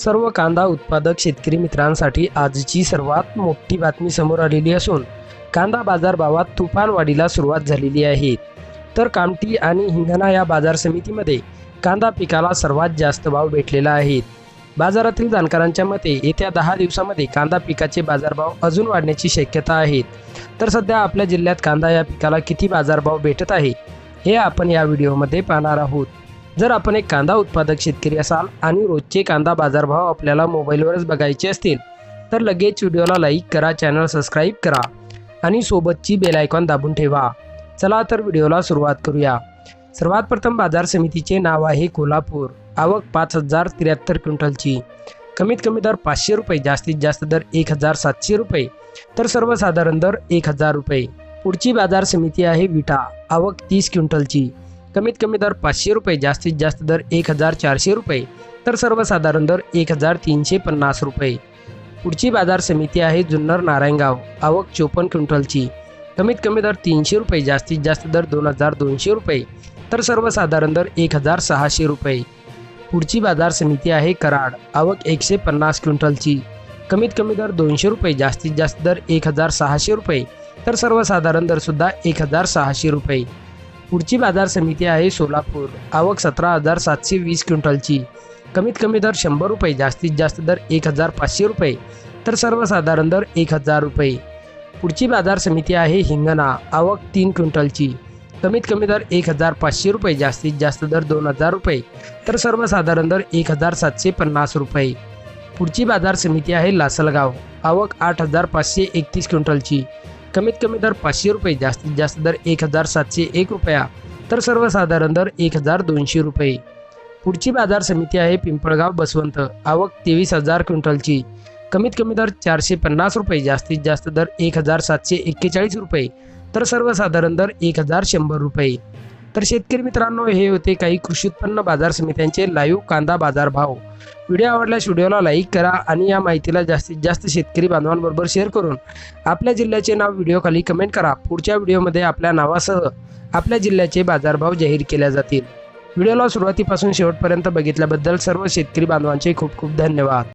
सर्व कांदा उत्पादक शेतकरी मित्रांसाठी आजची सर्वात मोठी बातमी समोर आलेली असून कांदा बाजारभावात तुफान वाढीला सुरुवात झालेली आहे. तर कामठी आणि हिंगणा या बाजार समितीमध्ये कांदा पिकाला सर्वात जास्त भाव भेटलेला आहे. बाजारातील जाणकारांच्या मते येत्या दहा दिवसामध्ये कांदा पिकाचे बाजारभाव अजून वाढण्याची शक्यता आहे. तर सध्या आपल्या जिल्ह्यात कांदा या पिकाला किती बाजारभाव भेटत आहे हे आपण या व्हिडिओमध्ये पाहणार आहोत. जर आपण एक कांदा उत्पादक शेतकरी असाल आणि रोजचे कांदा बाजारभाव आपल्याला मोबाईलवरच बघायचे असतील तर लगेच व्हिडिओला लाईक करा चॅनल सबस्क्राईब करा आणि सोबतची बेल आयकॉन दाबून ठेवा. चला तर व्हिडिओला सुरुवात करूया. सर्वात प्रथम बाजार समितीचे नाव आहे कोल्हापूर. आवक पाच हजार त्र्याहत्तर क्विंटलची. कमीत कमी दर पाचशे रुपये जास्तीत जास्त दर एक हजार सातशे रुपये तर सर्वसाधारण दर एक हजार रुपये. पुढची बाजार समिती आहे विटा. आवक तीस क्विंटलची. कमीत कमी दर पाचशे रुपये जास्तीत जास्त दर एक हजार चारशे रुपये. तर सर्वसाधारण दर एक हजार तीनशे पन्नास रुपये. पुढची बाजार समिती आहे जुन्नर नारायणगाव आवक चोपन्न क्विंटलची. कमीत कमी दर तीनशे रुपये जास्तीत जास्त दर दोन हजार दोनशे रुपये. तर सर्वसाधारण दर एक हजार सहाशे रुपये. पुढची बाजार समिती आहे कराड आवक एकशे पन्नास क्विंटलची. कमीत कमी दर दोनशे रुपये जास्तीत जास्त दर एक हजार सहाशे रुपये. तर सर्वसाधारण दरसुद्धा एक हजार सहाशे रुपये. पुढची बाजार समिती आहे सोलापूर. आवक सतरा हजार सातशे वीस क्विंटलची. कमीत कमी दर शंभर रुपये जास्तीत जास्त दर एक हजार पाचशे रुपये तर सर्वसाधारण दर एक हजार रुपये. पुढची बाजार समिती आहे हिंगणा आवक तीन क्विंटलची. कमीत कमी दर एक हजार पाचशे रुपये जास्तीत जास्त दर दोन हजार रुपये तर सर्वसाधारण दर एक हजार सातशे पन्नास रुपये. पुढची बाजार समिती आहे लासलगाव आवक आठ हजार पाचशे एकतीस क्विंटलची. कमीत कमी दर पाचशे रुपये जास्तीत जास्त दर एक हजार सातशे एक रुपया. तर सर्वसाधारण दर एक हजार दोनशे रुपये. पुढची बाजार समिती आहे पिंपळगाव बसवंत. आवक तेवीस हजार क्विंटलची. कमीत कमी दर चारशे पन्नास रुपये जास्तीत जास्त दर एक हजार सातशे एक्केचाळीस रुपये. तर सर्वसाधारण दर एक हजार शंभर रुपये. तर शेतकरी मित्रांनो हे होते काही कृषी उत्पन्न बाजार समित्यांचे लाईव्ह कांदा बाजार भाव व्हिडिओ आवडल्यास व्हिडिओला लाईक करा आणि या माहितीला जास्तीत जास्त शेतकरी बांधवांबरोबर शेअर करून आपल्या जिल्ह्याचे नाव व्हिडिओखाली कमेंट करा. पुढच्या व्हिडिओमध्ये आपल्या नावासह आपल्या जिल्ह्याचे बाजारभाव जाहीर केल्या जातील. व्हिडिओला सुरुवातीपासून शेवटपर्यंत बघितल्याबद्दल सर्व शेतकरी बांधवांचे खूप खूप धन्यवाद.